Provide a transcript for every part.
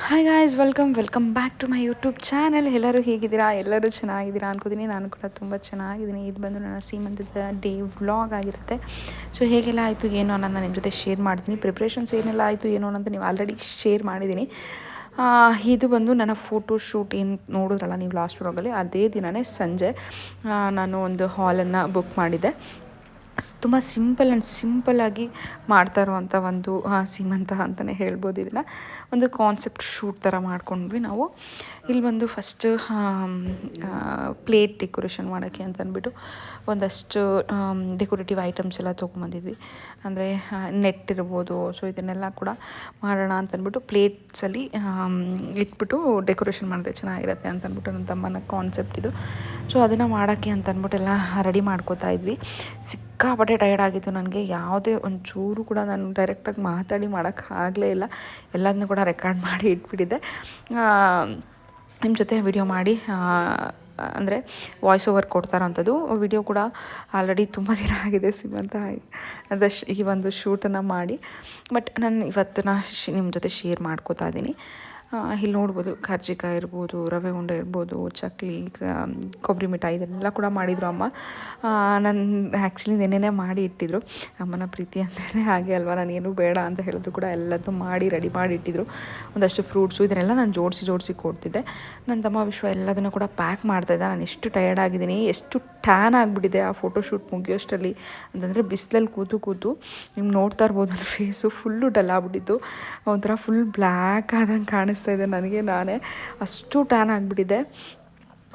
Hi guys welcome welcome back to my YouTube channel ಎಲ್ಲರೂ ಹೇಗಿದ್ದೀರಾ? ಎಲ್ಲರೂ ಚೆನ್ನಾಗಿದ್ದೀರಾ ಅನ್ಕೋತೀನಿ. ನಾನು ಕೂಡ ತುಂಬ ಚೆನ್ನಾಗಿದ್ದೀನಿ. ಇದು ಬಂದು ನನ್ನ ಸೀಮಂತದ ಡೇ ವ್ಲಾಗ್ ಆಗಿರುತ್ತೆ. ಸೊ ಹೇಗೆಲ್ಲ ಆಯಿತು, ಏನು ನಾನು ನಿಮ್ಮ ಜೊತೆ ಶೇರ್ ಮಾಡ್ತೀನಿ. ಪ್ರಿಪ್ರೇಷನ್ಸ್ ಏನೆಲ್ಲ ಆಯಿತು, ಏನು ಅನ್ನೋದು ನೀವು ಆಲ್ರೆಡಿ ಶೇರ್ ಮಾಡಿದ್ದೀನಿ. ಇದು ಬಂದು ನನ್ನ ಫೋಟೋ ಶೂಟ್ ಏನು ನೋಡಿದ್ರಲ್ಲ ನೀವು ಲಾಸ್ಟ್ ವ್ಲಾಗಲ್ಲಿ ಅದೇ ದಿನವೇ ಸಂಜೆ ನಾನು ಒಂದು ಹಾಲನ್ನು ಬುಕ್ ಮಾಡಿದ್ದೆ. ತುಂಬ ಸಿಂಪಲ್ ಆ್ಯಂಡ್ ಸಿಂಪಲ್ಲಾಗಿ ಮಾಡ್ತಾ ಇರುವಂಥ ಒಂದು ಸೀಮಂತ ಅಂತಲೇ ಹೇಳ್ಬೋದು ಇದನ್ನು. ಒಂದು ಕಾನ್ಸೆಪ್ಟ್ ಶೂಟ್ ಥರ ಮಾಡ್ಕೊಂಡ್ವಿ ನಾವು. ಇಲ್ಲಿ ಬಂದು ಫಸ್ಟ್ ಪ್ಲೇಟ್ ಡೆಕೋರೇಷನ್ ಮಾಡೋಕ್ಕೆ ಅಂತ ಅಂದ್ಬಿಟ್ಟು ಒಂದಷ್ಟು ಡೆಕೋರೇಟಿವ್ ಐಟಮ್ಸ್ ಎಲ್ಲ ತೊಗೊಂಬಂದಿದ್ವಿ ಅಂದರೆ ನೆಟ್ ಇರ್ಬೋದು ಸೊ ಇದನ್ನೆಲ್ಲ ಕೂಡ ಮಾಡೋಣ ಅಂತಂದ್ಬಿಟ್ಟು ಪ್ಲೇಟ್ಸಲ್ಲಿ ಇಟ್ಬಿಟ್ಟು ಡೆಕೋರೇಷನ್ ಮಾಡಿದ್ರೆ ಚೆನ್ನಾಗಿರುತ್ತೆ ಅಂತ ಅಂದ್ಬಿಟ್ಟು ನನ್ನ ತಮ್ಮನ ಕಾನ್ಸೆಪ್ಟ್ ಇದು. ಸೊ ಅದನ್ನು ಮಾಡೋಕ್ಕೆ ಅಂತ ಅಂದ್ಬಿಟ್ಟು ಎಲ್ಲ ರೆಡಿ ಮಾಡ್ಕೋತಾ ಇದ್ವಿ. ಸಿಕ್ಕಾಪಟ್ಟೆ ಟಯರ್ಡ್ ಆಗಿತ್ತು ನನಗೆ. ಯಾವುದೇ ಒಂಚೂರು ಕೂಡ ನಾನು ಡೈರೆಕ್ಟಾಗಿ ಮಾತಾಡಿ ಮಾಡೋಕ್ಕಾಗಲೇ ಇಲ್ಲ. ಎಲ್ಲದನ್ನೂ ಕೂಡ ರೆಕಾರ್ಡ್ ಮಾಡಿ ಇಟ್ಬಿಟ್ಟಿದ್ದೆ. ನಿಮ್ಮ ಜೊತೆ ವಿಡಿಯೋ ಮಾಡಿ ಅಂದರೆ ವಾಯ್ಸ್ ಓವರ್ ಕೊಡ್ತಾರಂಥದ್ದು ವಿಡಿಯೋ ಕೂಡ ಆಲ್ರೆಡಿ ತುಂಬ ದಿನ ಆಗಿದೆ ಸಿಮಂತ ಅಂದರೆ ಈ ಒಂದು ಶೂಟನ್ನು ಮಾಡಿ. ಬಟ್ ನಾನು ಇವತ್ತನ್ನ ಶಿ ನಿಮ್ಮ ಜೊತೆ ಶೇರ್ ಮಾಡ್ಕೋತಾ ಇದ್ದೀನಿ. ಇಲ್ಲಿ ನೋಡ್ಬೋದು ಕರ್ಜಿಕಾಯಿ ಇರ್ಬೋದು, ರವೆ ಉಂಡೆ ಇರ್ಬೋದು, ಚಕ್ಲಿ ಕೊಬ್ಬರಿ ಮಿಠಾಯಿ ಇದೆಲ್ಲ ಕೂಡ ಮಾಡಿದರು ಅಮ್ಮ. ನಾನು ಆ್ಯಕ್ಚುಲಿ ನೆನ್ನೆನೇ ಮಾಡಿ ಇಟ್ಟಿದ್ರು. ಅಮ್ಮನ ಪ್ರೀತಿ ಅಂತಲೇ ಹಾಗೆ ಅಲ್ವಾ ನಾನೇನು ಬೇಡ ಅಂತ ಹೇಳಿದ್ರು ಕೂಡ ಎಲ್ಲದೂ ಮಾಡಿ ರೆಡಿ ಮಾಡಿ ಇಟ್ಟಿದ್ರು. ಒಂದಷ್ಟು ಫ್ರೂಟ್ಸು ಇದನ್ನೆಲ್ಲ ನಾನು ಜೋಡಿಸಿ ಜೋಡಿಸಿ ಕೊಡ್ತಿದ್ದೆ. ನನ್ನ ತಮ್ಮ ವಿಶ್ವ ಎಲ್ಲದನ್ನು ಕೂಡ ಪ್ಯಾಕ್ ಮಾಡ್ತಾಯಿದ್ದೆ ನಾನು ಎಷ್ಟು ಟಯರ್ಡ್ ಆಗಿದ್ದೀನಿ, ಎಷ್ಟು ಟ್ಯಾನ್ ಆಗಿಬಿಟ್ಟಿದೆ ಆ ಫೋಟೋಶೂಟ್ ಮುಗಿಯೋಷ್ಟರಲ್ಲಿ. ಅಂತಂದರೆ ಬಿಸಿಲಲ್ಲಿ ಕೂತು ಕೂತು ನಿಮ್ಗೆ ನೋಡ್ತಾ ಇರ್ಬೋದು ಫೇಸು ಫುಲ್ಲು ಡಲ್ ಆಗ್ಬಿಟ್ಟಿತ್ತು. ಒಂಥರ ಫುಲ್ ಬ್ಲ್ಯಾಕ್ ಆದಂಗೆ ಕಾಣಿಸ್ತಾ ಇದೆ ನನಗೆ, ನಾನೇ ಅಷ್ಟು ಟ್ಯಾನ್ ಆಗಿಬಿಟ್ಟಿದೆ.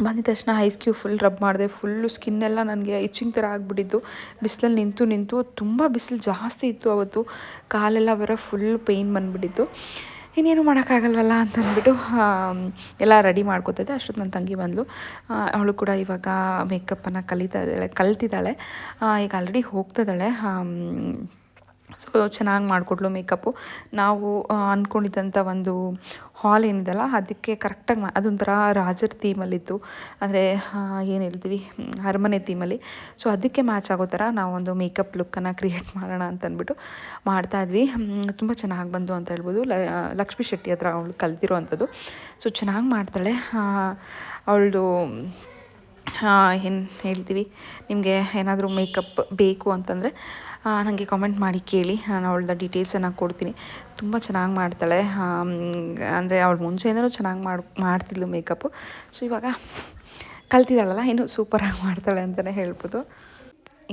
ಬಂದಿದ ತಕ್ಷಣ ಐಸ್ ಕ್ಯೂ ಫುಲ್ ರಬ್ ಮಾಡಿದೆ ಫುಲ್ಲು ಸ್ಕಿನ್ನೆಲ್ಲ ನನಗೆ ಇಚ್ಚಿಂಗ್ ಥರ ಆಗಿಬಿಟ್ಟಿದ್ದು ಬಿಸಿಲಲ್ಲಿ ನಿಂತು ನಿಂತು ತುಂಬ ಬಿಸಿಲು ಜಾಸ್ತಿ ಇತ್ತು ಅವತ್ತು. ಕಾಲೆಲ್ಲ ಬರೋ ಫುಲ್ ಪೇಯ್ನ್ ಬಂದುಬಿಟ್ಟಿತ್ತು. ಇನ್ನೇನು ಮಾಡೋಕ್ಕಾಗಲ್ವಲ್ಲ ಅಂತಂದ್ಬಿಟ್ಟು ಎಲ್ಲ ರೆಡಿ ಮಾಡ್ಕೋತಿದ್ದೆ ಅಷ್ಟೊತ್ತು ನನ್ನ ತಂಗಿ ಬಂದಳು ಅವಳು ಕೂಡ ಇವಾಗ ಮೇಕಪ್ಪನ್ನು ಕಲಿತಾ ಇದ್ದಾಳೆ, ಕಲ್ತಿದ್ದಾಳೆ. ಈಗ ಆಲ್ರೆಡಿ ಹೋಗ್ತಿದ್ದಾಳೆ ಸೊ ಚೆನ್ನಾಗಿ ಮಾಡಿಕೊಟ್ಲು ಮೇಕಪ್ಪು. ನಾವು ಅಂದ್ಕೊಂಡಿದ್ದಂಥ ಒಂದು ಹಾಲ್ ಏನಿದೆಲ್ಲ, ಅದಕ್ಕೆ ಕರೆಕ್ಟಾಗಿ ಮಾ, ಅದೊಂಥರ ರಾಜರ ಥೀಮಲ್ಲಿತ್ತು. ಅಂದರೆ ಏನು ಹೇಳ್ತೀವಿ ಅರಮನೆ ಥೀಮಲ್ಲಿ. ಸೊ, ಅದಕ್ಕೆ ಮ್ಯಾಚ್ ಆಗೋ ಥರ ನಾವೊಂದು ಮೇಕಪ್ ಲುಕ್ಕನ್ನು ಕ್ರಿಯೇಟ್ ಮಾಡೋಣ ಅಂತ ಅಂದ್ಬಿಟ್ಟು ಮಾಡ್ತಾ ಇದ್ವಿ. ತುಂಬ ಚೆನ್ನಾಗಿ ಬಂತು ಅಂತ ಹೇಳ್ಬೋದು. ಲಕ್ಷ್ಮೀ ಶೆಟ್ಟಿ ಹತ್ರ ಅವಳು ಕಲ್ತಿರೋ ಅಂಥದ್ದು ಸೊ, ಚೆನ್ನಾಗಿ ಮಾಡ್ತಾಳೆ. ಅವಳದು ಏನು ಹೇಳ್ತೀವಿ, ನಿಮಗೆ ಏನಾದರೂ ಮೇಕಪ್ ಬೇಕು ಅಂತಂದರೆ ನನಗೆ ಕಾಮೆಂಟ್ ಮಾಡಿ ಕೇಳಿ. ನಾನು ಅವಳದ ಡೀಟೇಲ್ಸನ್ನು ಕೊಡ್ತೀನಿ. ತುಂಬ ಚೆನ್ನಾಗಿ ಮಾಡ್ತಾಳೆ. ಅಂದರೆ ಅವಳು ಮುಂಚೆಯಿಂದಲೂ ಚೆನ್ನಾಗಿ ಮಾಡಿ, ಮಾಡ್ತಿದ್ಲು ಮೇಕಪ್ಪು ಸೊ ಇವಾಗ ಕಲ್ತಿದ್ದಾಳಲ್ಲ ಏನು ಸೂಪರಾಗಿ ಮಾಡ್ತಾಳೆ ಅಂತಲೇ ಹೇಳ್ಬೋದು.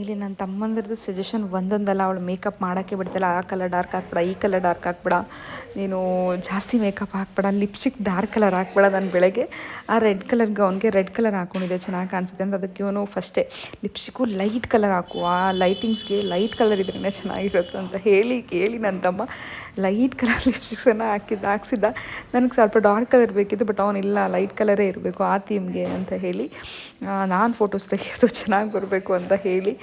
ಇಲ್ಲಿ ನನ್ನ ತಮ್ಮಂದಿರದು ಸಜೆಷನ್ ಒಂದೊಂದಲ್ಲ, ಅವಳು ಮೇಕಪ್ ಮಾಡೋಕ್ಕೆ ಬಿಡ್ತಾಯಿಲ್ಲ ಆ ಕಲರ್ ಡಾರ್ಕ್ ಹಾಕ್ಬೇಡ ಈ ಕಲರ್ ಡಾರ್ಕ್ ಹಾಕ್ಬೇಡ ನೀನು ಜಾಸ್ತಿ ಮೇಕಪ್ ಹಾಕ್ಬೇಡ ಲಿಪ್ಸ್ಟಿಕ್ ಡಾರ್ಕ್ ಕಲರ್ ಹಾಕ್ಬೇಡ ನಾನು ಬೆಳಗ್ಗೆ. ಆ ರೆಡ್ ಕಲರ್ ಅವ್ನಿಗೆ ರೆಡ್ ಕಲರ್ ಹಾಕ್ಕೊಂಡಿದ್ದೆ ಚೆನ್ನಾಗಿ ಕಾಣಿಸುತ್ತೆ ಅಂತ ಅದಕ್ಕೆ ಇವನು ಫಸ್ಟೇ ಲಿಪ್ಸ್ಟಿಕ್ಕು ಲೈಟ್ ಕಲರ್ ಹಾಕು. ಆ ಲೈಟಿಂಗ್ಸ್ಗೆ ಲೈಟ್ ಕಲರ್ ಇದ್ರೇ ಚೆನ್ನಾಗಿರುತ್ತೆ ಅಂತ ಹೇಳಿ ಕೇಳಿ ನನ್ನ ತಮ್ಮ. ಲೈಟ್ ಕಲರ್ ಲಿಪ್ಸ್ಟಿಕ್ಸನ್ನು ಹಾಕಿದ್ದ ಹಾಕ್ಸಿದ್ದ. ನನಗೆ ಸ್ವಲ್ಪ ಡಾರ್ಕ್ ಕಲರ್ ಬೇಕಿತ್ತು ಬಟ್ ಅವನಿಲ್ಲ ಲೈಟ್ ಕಲರೇ ಇರಬೇಕು ಆ ಥೀಮ್ಗೆ ಅಂತ ಹೇಳಿ. ನಾನು ಫೋಟೋಸ್ ತೆಗೆಯೋದು ಚೆನ್ನಾಗಿ ಬರಬೇಕು ಅಂತ ಹೇಳಿ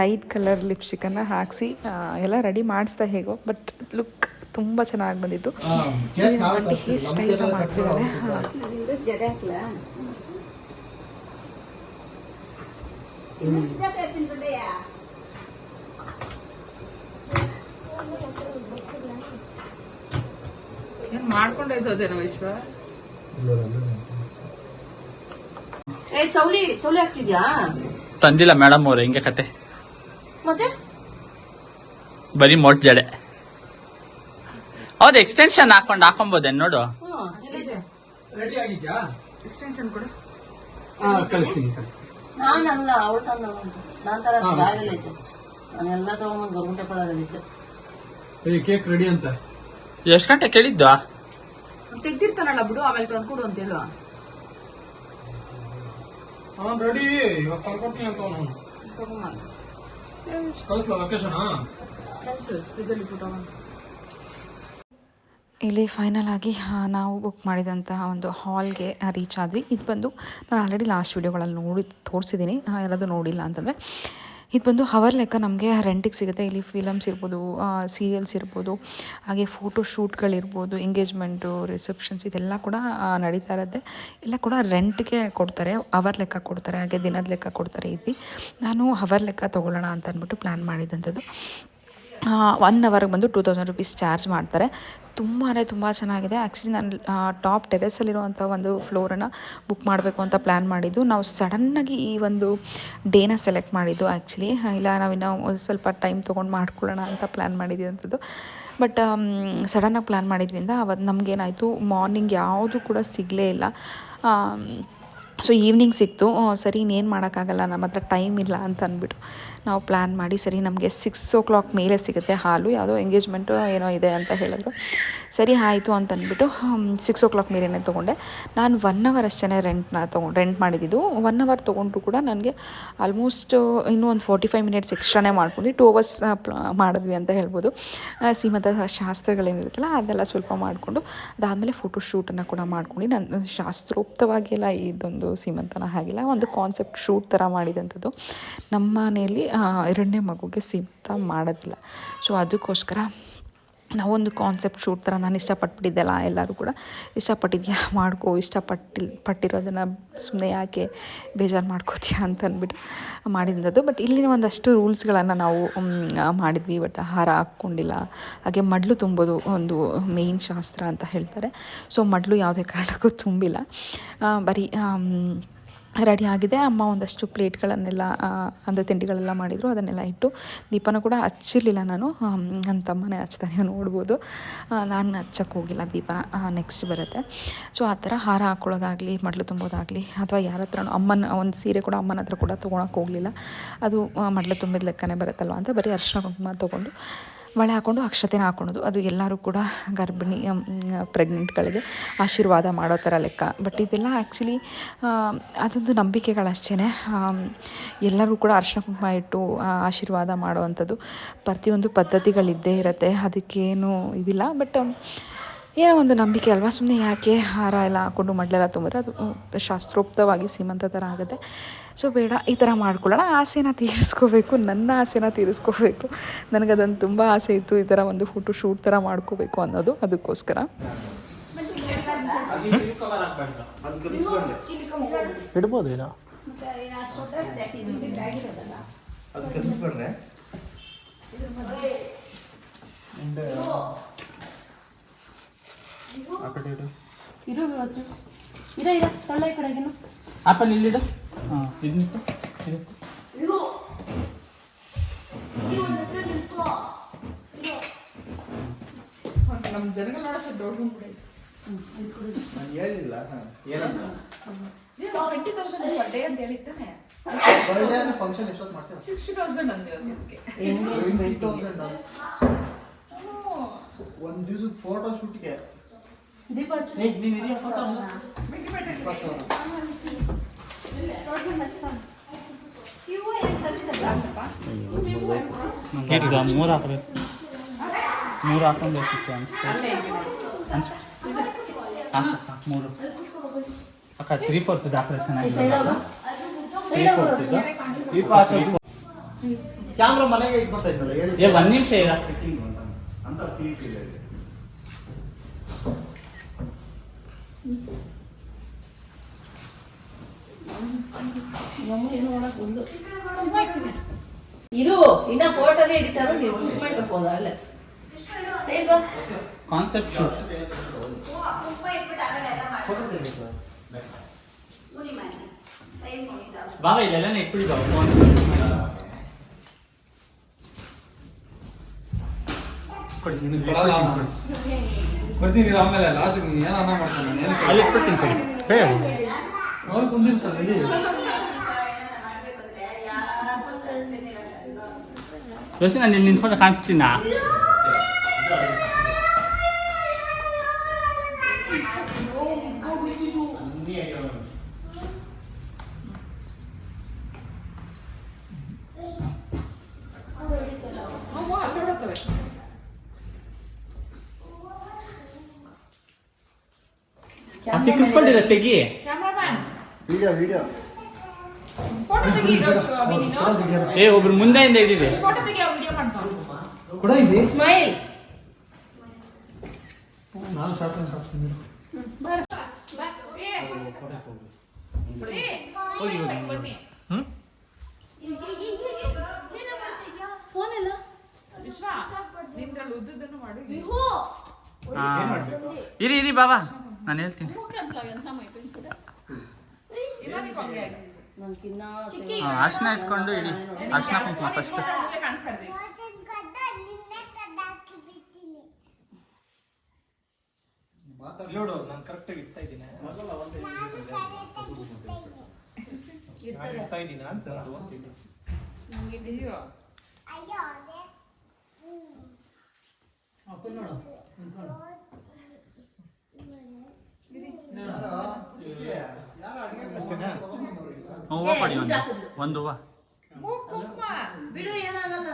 ಲೈಟ್ ಕಲರ್ ಲಿಪ್ಸ್ಟಿಕ್ಕನ್ನು ಹಾಕಿಸಿ ಎಲ್ಲ ರೆಡಿ ಮಾಡಿಸ್ತಾ ಹೇಗೋ ಬಟ್ ಲುಕ್ ತುಂಬ ಚೆನ್ನಾಗಿ ಬಂದಿತ್ತು. ಆಂಟಿ ಹೇರ್ ಸ್ಟೈಲ್ ಮಾಡ್ತಿದ್ದಾಳೆ ಹಾ. ಏ ಚೌಲಿ ಚೌಲಿ ಹಾಕ್ತಿದ್ಯಾ ತಂದಿಲ್ಲ ಮೇಡಮ್ ಅವ್ರೆ ಹಿಂಗೆ ಕತೆ. ಮತ್ತೆ? ಬರೀ ಮೊಟ್ ಜಡೆ. ಹೌದು ಎಕ್ಸ್ಟೆನ್ಷನ್ ಹಾಕೊಂಡು ಹಾಕೊಂಬೋದೆ ನೋಡು. ಹ್ಮ್, ಎಲ್ಲಿದೆ? ರೆಡಿ ಆಗಿದ್ಯಾ? ಎಕ್ಸ್ಟೆನ್ಷನ್ ಕೊಡು. ಹಾ ಕಳಿಸ್ತೀನಿ ಕಳಿಸ್ತೀನಿ. ನಾನಲ್ಲ ಅವಳು ತಂದ ನಾನ್ ತರ ನಾನೆಲ್ಲ ತಗೊಂಡ್ಬಂದು ಗೌರ್ಮೆಂಟ್ ಪಳದಲ್ಲಿದ್ದೆ ಏ ಕೇಕ್ ರೆಡಿ ಅಂತ. ಎಷ್ಟು ಗಂಟೆ ಕೇಳಿದ್ದ ತೆಗ್ದಿರ್ತಾನಲ್ಲ ಬಿಡು ಆಮೇಲೆ ತಂದ್ಕೊಡು ಅಂತ ಹೇಳುವ. ಅವನ್ ರೆಡಿ ಇವಾಗ ಕಳ್ಕೊಡ್ತೀನಿ ಅಂತ ಅವನು. ಕಳಿಸ್ಲ ಲೊಕೇಶನ್ ಬಿಟ್ಟು ಇಲ್ಲಿ ಫೈನಲ್ ಆಗಿ ನಾವು ಬುಕ್ ಮಾಡಿದಂತಹ ಒಂದು ಹಾಲ್ಗೆ ರೀಚ್ ಆದ್ವಿ. ಇದು ಬಂದು ನಾನು ಆಲ್ರೆಡಿ ಲಾಸ್ಟ್ ವೀಡಿಯೋಗಳಲ್ಲಿ ನೋಡಿ ತೋರಿಸಿದ್ದೀನಿ ಯಾರಾದರೂ ನೋಡಿಲ್ಲ ಅಂತಂದರೆ ಇದು ಬಂದು ಹವರ್ ಲೆಕ್ಕ ನಮಗೆ ರೆಂಟಿಗೆ ಸಿಗುತ್ತೆ. ಇಲ್ಲಿ ಫಿಲಮ್ಸ್ ಇರ್ಬೋದು ಸೀರಿಯಲ್ಸ್ ಇರ್ಬೋದು, ಹಾಗೆ ಫೋಟೋ ಶೂಟ್ಗಳಿರ್ಬೋದು ಎಂಗೇಜ್ಮೆಂಟು ರಿಸೆಪ್ಷನ್ಸ್ ಇದೆಲ್ಲ ಕೂಡ ನಡೀತಾ ಇರುತ್ತೆ. ಎಲ್ಲ ಕೂಡ ರೆಂಟ್ಗೆ ಕೊಡ್ತಾರೆ, ಅವರ್ ಲೆಕ್ಕ ಕೊಡ್ತಾರೆ, ಹಾಗೆ ದಿನದ ಲೆಕ್ಕ ಕೊಡ್ತಾರೆ ಇಲ್ಲಿ ನಾನು ಹವರ್ ಲೆಕ್ಕ ತೊಗೊಳ್ಳೋಣ ಅಂತ ಅಂದ್ಬಿಟ್ಟು ಪ್ಲ್ಯಾನ್ ಮಾಡಿದಂಥದ್ದು. ಒನ್ ಅವರ್ಗೆ ಬಂದು ಟೂ ತೌಸಂಡ್ ರುಪೀಸ್ ಚಾರ್ಜ್ ಮಾಡ್ತಾರೆ. ತುಂಬಾ ತುಂಬ ಚೆನ್ನಾಗಿದೆ. ಆ್ಯಕ್ಚುಲಿ ನಾನು ಟಾಪ್ ಟೆರೆಸಲ್ಲಿರುವಂಥ ಒಂದು ಫ್ಲೋರನ್ನು ಬುಕ್ ಮಾಡಬೇಕು ಅಂತ ಪ್ಲ್ಯಾನ್ ಮಾಡಿದ್ದು. ನಾವು ಸಡನ್ನಾಗಿ ಈ ಒಂದು ಡೇನ ಸೆಲೆಕ್ಟ್ ಮಾಡಿದ್ದು ಆ್ಯಕ್ಚುಲಿ ಇಲ್ಲ ನಾವಿನ್ನು ಒಂದು ಸ್ವಲ್ಪ ಟೈಮ್ ತೊಗೊಂಡು ಮಾಡ್ಕೊಳ್ಳೋಣ ಅಂತ ಪ್ಲ್ಯಾನ್ ಮಾಡಿದ್ದಂಥದ್ದು ಬಟ್ ಸಡನ್ನಾಗಿ ಪ್ಲ್ಯಾನ್ ಮಾಡಿದ್ರಿಂದ ಅವತ್ತು ನಮಗೇನಾಯಿತು ಮಾರ್ನಿಂಗ್ ಯಾವುದು ಕೂಡ ಸಿಗಲೇ ಇಲ್ಲ. ಸೊ ಈವ್ನಿಂಗ್ ಸಿಕ್ತು. ಸರಿ, ಇನ್ನೇನು ಮಾಡೋಕ್ಕಾಗಲ್ಲ ನಮ್ಮ ಹತ್ರ ಟೈಮ್ ಇಲ್ಲ ಅಂತ ಅಂದ್ಬಿಟ್ಟು. ನಾವು ಪ್ಲ್ಯಾನ್ ಮಾಡಿ ಸರಿ ನಮಗೆ ಸಿಕ್ಸ್ ಓ ಕ್ಲಾಕ್ ಮೇಲೆ ಸಿಗುತ್ತೆ ಹಾಲು, ಯಾವುದೋ ಎಂಗೇಜ್ಮೆಂಟು ಏನೋ ಇದೆ ಅಂತ ಹೇಳಿದ್ರು. ಸರಿ ಆಯಿತು ಅಂತ ಅಂದ್ಬಿಟ್ಟು ಸಿಕ್ಸ್ ಓ ಕ್ಲಾಕ್ ಮೇಲೇ ತೊಗೊಂಡೆ. ನಾನು ಒನ್ ಅವರ್ ಅಷ್ಟೇ ರೆಂಟ್ನ ತೊಗೊಂಡು ರೆಂಟ್ ಮಾಡಿದ್ದು ಒನ್ ಅವರ್ ತೊಗೊಂಡ್ರು ಕೂಡ ನನಗೆ ಆಲ್ಮೋಸ್ಟ್ ಇನ್ನೂ ಒಂದು ಫೋರ್ಟಿ ಫೈವ್ ಮಿನಿಟ್ಸ್ ಎಕ್ಸ್ಟ್ರಾನೇ ಮಾಡ್ಕೊಂಡು ಟೂ ಅವರ್ಸ್ ಮಾಡಿದ್ವಿ ಅಂತ ಹೇಳ್ಬೋದು. ಸೀಮಂತ ಶಾಸ್ತ್ರಗಳೇನಿರುತ್ತಲ್ಲ ಅದೆಲ್ಲ ಸ್ವಲ್ಪ ಮಾಡಿಕೊಂಡು, ಅದಾದಮೇಲೆ ಫೋಟೋ ಶೂಟನ್ನು ಕೂಡ ಮಾಡ್ಕೊಂಡು, ನಾನು ಶಾಸ್ತ್ರೋಕ್ತವಾಗಿಲ್ಲ ಇದೊಂದು ಸೀಮಂತನ ಆಗಿಲ್ಲ ಒಂದು ಕಾನ್ಸೆಪ್ಟ್ ಶೂಟ್ ಥರ ಮಾಡಿದಂಥದ್ದು. ನಮ್ಮ ಮನೆಯಲ್ಲಿ ಎರಡನೇ ಮಗುಗೆ ಸೀಮಂತ ಮಾಡೋದಿಲ್ಲ. ಸೊ ಅದಕ್ಕೋಸ್ಕರ ನಾವೊಂದು ಕಾನ್ಸೆಪ್ಟ್ ಶೂಟ್ ಥರ ನಾನು ಇಷ್ಟಪಟ್ಬಿಟ್ಟಿದ್ದೆಲ್ಲ ಎಲ್ಲರೂ ಕೂಡ. ಇಷ್ಟಪಟ್ಟಿದ್ಯಾ? ಮಾಡ್ಕೋ. ಇಷ್ಟಪಟ್ಟಿ ಪಟ್ಟಿರೋದನ್ನು ಸುಮ್ಮನೆ ಯಾಕೆ ಬೇಜಾರು ಮಾಡ್ಕೋತೀಯ ಅಂತ ಅಂದ್ಬಿಟ್ಟು ಮಾಡಿದಂಥದ್ದು ಬಟ್ ಇಲ್ಲಿನ ಒಂದಷ್ಟು ರೂಲ್ಸ್ಗಳನ್ನು ನಾವು ಮಾಡಿದ್ವಿ. ಬಟ್ ಹಾರ ಹಾಕ್ಕೊಂಡಿಲ್ಲ. ಹಾಗೆ ಮಡ್ಲು ತುಂಬೋದು ಒಂದು ಮೇಯ್ನ್ ಶಾಸ್ತ್ರ ಅಂತ ಹೇಳ್ತಾರೆ. ಸೊ ಮಡ್ಲು ಯಾವುದೇ ಕಾರಣಕ್ಕೂ ತುಂಬಿಲ್ಲ. ಬರೀ ರೆಡಿ ಆಗಿದೆ. ಅಮ್ಮ ಒಂದಷ್ಟು ಪ್ಲೇಟ್ಗಳನ್ನೆಲ್ಲ ಅಂದರೆ ತಿಂಡಿಗಳೆಲ್ಲ ಮಾಡಿದರು. ಅದನ್ನೆಲ್ಲ ಇಟ್ಟು ದೀಪನ ಕೂಡ ಹಚ್ಚಿರಲಿಲ್ಲ ನಾನು. ನನ್ನ ತಮ್ಮನೇ ಹಚ್ತಾನೆ ನೋಡ್ಬೋದು. ನಾನು ಹಚ್ಚಕ್ಕೆ ಹೋಗಿಲ್ಲ ದೀಪನ ನೆಕ್ಸ್ಟ್ ಬರುತ್ತೆ. ಸೊ ಆ ಥರ ಹಾರ ಹಾಕ್ಕೊಳ್ಳೋದಾಗಲಿ ಮಡ್ಲು ತುಂಬೋದಾಗಲಿ, ಅಥವಾ ಯಾರ ಹತ್ರನೂ ಅಮ್ಮನ, ಒಂದು ಸೀರೆ ಕೂಡ ಅಮ್ಮನ ಹತ್ರ ಕೂಡ ತೊಗೊಳಕ್ಕೆ ಹೋಗಲಿಲ್ಲ. ಅದು ಮಡ್ಲು ತುಂಬಿದ ಲೆಕ್ಕನೇ ಬರುತ್ತಲ್ವ ಅಂತ ಬರೀ ಅರ್ಶಿನ ಕುಂಕುಮ ತೊಗೊಂಡು ಬಳೆ ಹಾಕ್ಕೊಂಡು ಅಕ್ಷತೆನ ಹಾಕ್ಕೊಳೋದು ಅದು ಎಲ್ಲರೂ ಕೂಡ ಗರ್ಭಿಣಿ ಪ್ರೆಗ್ನೆಂಟ್ಗಳಿಗೆ ಆಶೀರ್ವಾದ ಮಾಡೋ ಥರ ಲೆಕ್ಕ. ಬಟ್ ಇದೆಲ್ಲ ಆ್ಯಕ್ಚುಲಿ ಅದೊಂದು ನಂಬಿಕೆಗಳಷ್ಟೇ ಎಲ್ಲರೂ ಕೂಡ ಅರ್ಶಿನ ಕುಂಕುಮ ಇಟ್ಟು ಆಶೀರ್ವಾದ ಮಾಡುವಂಥದ್ದು ಪ್ರತಿಯೊಂದು ಪದ್ಧತಿಗಳಿದ್ದೇ ಇರುತ್ತೆ. ಅದಕ್ಕೇನು ಇದಿಲ್ಲ. ಬಟ್ ಏನೋ ಒಂದು ನಂಬಿಕೆ ಅಲ್ವಾ? ಸುಮ್ಮನೆ ಯಾಕೆ ಹಾರ ಎಲ್ಲ ಹಾಕ್ಕೊಂಡು ಮಡ್ಲೆಲ್ಲ ತುಂಬಿದ್ರೆ ಅದು ಶಾಸ್ತ್ರೋಕ್ತವಾಗಿ ಸೀಮಂತ ಥರ ಆಗುತ್ತೆ ಸೊ ಬೇಡ ಈ ಥರ ಮಾಡ್ಕೊಳ್ಳೋಣ. ಆಸೆನ ತೀರಿಸ್ಕೋಬೇಕು ನನ್ನ ಆಸೆನ ತೀರಿಸ್ಕೋಬೇಕು. ನನಗೆ ನನಗದೊಂದು ತುಂಬ ಆಸೆ ಇತ್ತು ಈ ಥರ ಒಂದು ಫೋಟೋ ಶೂಟ್ ಥರ ಮಾಡ್ಕೋಬೇಕು ಅನ್ನೋದು ಅದಕ್ಕೋಸ್ಕರ. ಇಡ್ಬೋದೇನೋ ಆಪಲ್ ಇಲ್ಲಿಡು. ಹಾಂ. ಇದು ಇದು. ನಮ್ಮ ಜನಗಳ ನೋಡೋಷ್ಟು ದೊಡ್ಡ ನಾನು ಹೇಳಿಲ್ಲ ಏನಂತ? ಟ್ವೆಂಟಿ ತೌಸಂಡ್ ಬರ್ಡೇ ಅಂತ ಹೇಳಿದ್ದಾನೆ. ಬರ್ಡೇ ಅಂದ್ರೆ ಫಂಕ್ಷನ್ ಎಷ್ಟೊತ್ತು ಮಾಡ್ತೀರಾ? ಸಿಕ್ಸ್ಟಿ ತೌಸಂಡ್ ಟ್ವೆಂಟಿ ತೌಸಂಡ್ ಒಂದು ದಿವಸದ ಫೋಟೋ ಶೂಟ್ಗೆ ದೀಪ ಹಚ್ಚು ಈಗ ಮೂರು ಹಾಕಬೇಕು. ಮೂರು ಹಾಕೊಬೇಕಿತ್ತು ಅನಿಸ್ತು ಅನ್ಸ್ ಹಾಕು, ಹಾಕು, ಮೂರು. ಅಕ್ಕ three fourth decoration three fourth camera ಮನೆಗೆ ಬರ್ತಾ ಇದ್ದಲ್ಲ ಹೇಳಿ ಏ ಒಂದು ನಿಮಿಷ ಇರ ಅಂತ ಇದೆ ಇರು ಇನ್ನ ಫೋಟೋನೇ ಹಿಡಿತಾರೋ ನೀವು ಮಾಡ್ಬೇಕು ಹೋದ ಅಲ್ಲ. ಬಾ. ಕಾನ್ಸೆಪ್ಟ್ ಶೂಟ್ ಬಾಬಾ ಇದೆಲ್ಲ ಇಟ್ಬಿಡಿ ಬಾಬಾ ಫೋನ್ ಬರ್ತೀನಿ ಆಮೇಲೆ ಲಾಸ್ಟ್ ನೀನು ಏನೋ ಅನ್ನ ಮಾಡ್ತಾನೆ ಅಲ್ಲಿ ಇಟ್ಬಿಡ್ತೀನಿ ಅವ್ರು ಕುಂದಿರ್ತಾರೆ Terus ni nanti lintas pada kamera sini nak. Asyik kesal dia tak tegi. Kamera? Video, video. ಏ ಒಬ್ರು ಮುಂದೆಯಿಂದ ಹಿಡೀರಿ. ಕೂಡ ಇಲ್ಲಿ. ಸ್ಮೈಲ್ ನಾನು ಶಾರ್ಟ್ ಹಾಕ್ತೀನಿ ಫೋನ್ ಎಲ್ಲ ಹಾ. ಇರಿ ಇರಿ ಬಾಬಾ ನಾನು ಹೇಳ್ತೀನಿ. ಹಾ, ಇಟ್ಕೊಂಡು ಎತ್ಕೊಂಡು ಇಡಿ. ಅರ್ಶನ ಕುಂಕುಮ ಫಸ್ಟ್ ನೋಡು ನಾನು ಕರೆಕ್ಟಾಗಿ ಇಡ್ತಾ ಇದ್ದೀನಿ. ನಾನು ಇಡ್ತಾ ಇದ್ದೀನ ಅಂತ ಅಷ್ಟೇನಾ ಹೂವು ಕೊಡಿ ಒಂದು. ಒಂದು ಹೂವು. ಬಿಡು ಏನಾಗಲ್ಲ?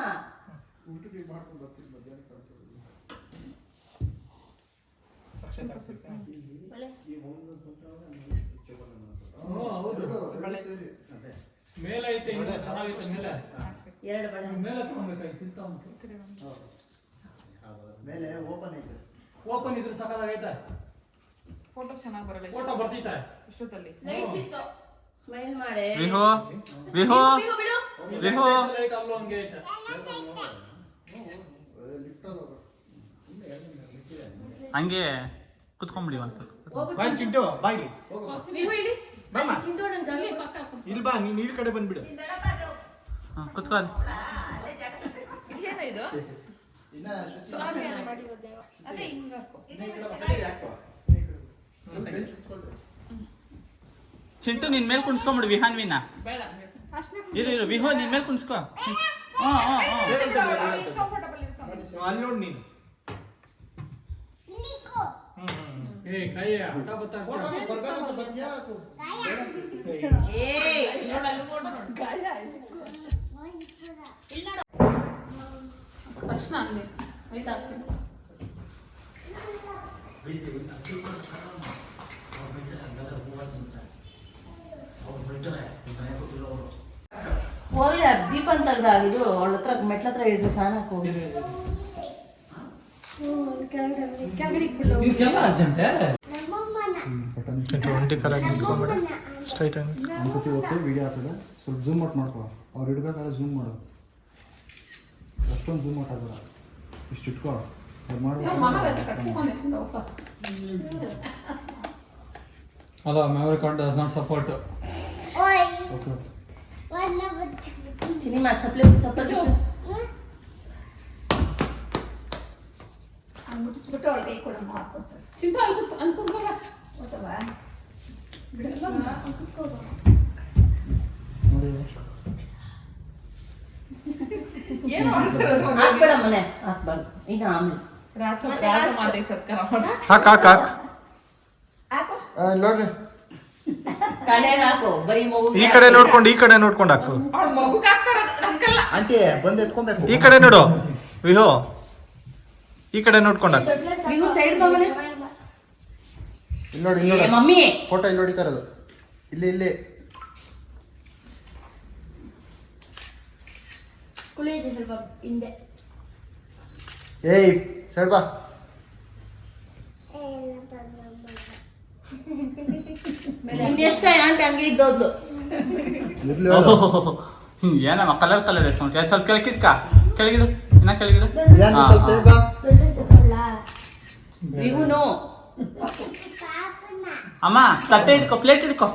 ಮೇಲೆ ಐತೆ ಚೆನ್ನಾಗೈತೆ ಮೇಲೆ ಎರಡು ಬಳೆ ಮೇಲೆ ತಗೊಬೇಕಾಯ್ತು ಇಂತ ಉಂಟು ಮೇಲೆ ಓಪನ್ ಐತೆ. ಓಪನ್ ಇದ್ರೆ ಫೋಟೋ ಚೆನ್ನಾಗಿ ಬರಲ್ಲ ಫೋಟೋ ಬರ್ತೈತೆ ಇಷ್ಟೊತ್ತಲ್ಲಿ. ಸ್ಮೈಲ್ ಮಾಡೆ. ವಿಹೋ. ವಿಹೋ. ಬಿಡು, ಬಿಡು ವಿಹು. ಲೈಟ್ ಅಲ್ಲ ಹಂಗೆ ಐತೆ. ಹಂಗೆ ಕುತ್ಕೊಂಡ್ಬಿಡಿ ಒಂದು ಬಾಯ್ ಚಿಂಟು ಬಾಯ್. ನೀವು ಇಲ್ಲಿ. ಬಮ್ಮ. ಚಿಂಟು ಪಕ್ಕ. ಇಲ್ಲಿ ಬಾ ನೀನ್ ಈ ಕಡೆ ಬಂದ್ಬಿಡು. ಹಾಂ ಕುತ್ಕೊಳ್ಳಿ ಇದು? ಇನ್ನ ಅದೇ ಚಿಂಟು ನಿನ್ ಮೇಲೆ ಕುಣಿಸ್ಕೊಂಬಿಡು ವಿಹಾನ್ ವಿನ. ಇರು ಇರು ವಿಹು ನಿನ್ ಮೇಲೆ ಕುಣಿಸ್ಕೊ. ಹಾಂ ಹಾಂ ಹಾಂ ಕಂಫರ್ಟಬಲ್ ಇರ್ತಾನೆ ಅಲ್ಲಿ ನೋಡಿ ನೀನು ಏ ಕೈ ಹಠ ಬತ್ತ ಬರ್ಬೇಕಂತ ಬಂದ್ಯಾ ಏಯ್ ನೋಡಲ್ಲಿ ಫೋಟೋ ನೋಡಿ ಗಾಯ ಆಯ್ತು ತಕ್ಷಣ ಅಲ್ಲಿ ಆಯ್ತಾ ಹೋಗ್ಲಿ ಆ ದೀಪನ್ ತೆಗ್ದ ಇದು? ಅವಳ ಹತ್ರ ಮೆಟ್ಲ ಹತ್ರ ಹಿಡಿದು ಸ್ನಾನಕ್ಕೆ ಹೋಗಿ. ಇದಕ್ಕೆಲ್ಲ ಅರ್ಜೆಂಟೇ? ಕರೆಕ್ಟ್ ಸ್ಟ್ರೈಟ್ ಆಗಿ. ಒಂದ್ಸತಿ ವಿಡಿಯೋ ಆಗ್ತದೆ ಸ್ವಲ್ಪ ಝೂಮ್ ಔಟ್ ಮಾಡ್ಕೋ. ಅವ್ರು ಇಡ್ಬೇಕಾದ್ರೆ ಝೂಮ್ ಮಾಡು. ಅಷ್ಟೊಂದು ಝೂಮ್ ಔಟ್ ಆಗಲ್ಲ ಇಷ್ಟು ಇಟ್ಕೋ. ಅಲ್ಲ memory card does not support cinema ಚಪ್ಪಲಿ ಚಪ್ಪಲಿ ಮುಟ್ಟಿಸ್ಬಿಟ್ಟು ಅವಳ ಕೈ ಕೊಡಮ್ಮ ಹಾಕ್ಕೊತಾರೆ ಚಿಂಟು ಅಲ್ಲಿ ಕೂತ್ ಅಲ್ಲಿ ಕೂತ್ಕೊಳ್ಳ ಗೊತ್ತವಾ ಏನು ಮಾಡ್ತಿರೋದು ಹಾಕ್ಬೇಡ ಮನೆ ಹಾಕ್ಬಾರ್ದು ಇನ್ನು ಆಮೇಲೆ ರಾಜ ರಾಜ ಮಾತೆ ಸತ್ಕಾರ ಮಾಡಿ ಹಾಕ್ ಹಾಕ್ ಹಾಕ್. ಹಾಕು. ನೋಡ್ರಿ. ಕಡೆಗೆ ಹಾಕು ಬರೀ ಮಗು ಈ ಕಡೆ ನೋಡ್ಕೊಂಡು ಈ ಕಡೆ ನೋಡ್ಕೊಂಡು ಹಾಕು. ಅವ್ಳ ಮಗುಗೆ ಹಾಕ್ತಾರದು ನಂಗಲ್ಲ ಆಂಟಿ ಬಂದು ಎತ್ಕೊಬೇಕು ಈ ಕಡೆ ನೋಡು. ವಿಹೋ ಈ ಕಡೆ ನೋಡ್ಕೊಂಡು ಹಾಕು. ನೀವು ಸೈಡ್ ಮನೆ ಇಲ್ಲಿ ನೋಡಿ ನೋಡಿ. ಮಮ್ಮಿ. ಫೋಟೋ ಇಲ್ಲಿ ಹೊಡಿತಾ ಇರೋದು ಇಲ್ಲಿ ಇಲ್ಲಿ. ಸ್ವಲ್ಪ ಹಿಂದೆ. ಏಯ್ ಸೈಡ್ ಬಾ. ಇನ್ನೆಷ್ಟ ಆಂಟಿ ಹಂಗೆ ಇದ್ದೋದ್ಲು. ಇರ್ಲಿ ಏನಮ್ಮ ಕಲರ್ ಕಲರ್ ಸ್ವಲ್ಪ ಕೆಳಗಿಟ್ಕ ಕೆಳಗಿಡು ಇನ್ನ ಕೆಳಗಿಡು. ಏನ್ ಹಾ, ಸ್ವಲ್ಪ ಸೈಡ್ ಬಾ. ಅಮ್ಮ ತಟ್ಟೆ ಇಟ್ಕೊ ಪ್ಲೇಟ್ ಇಟ್ಕೊ.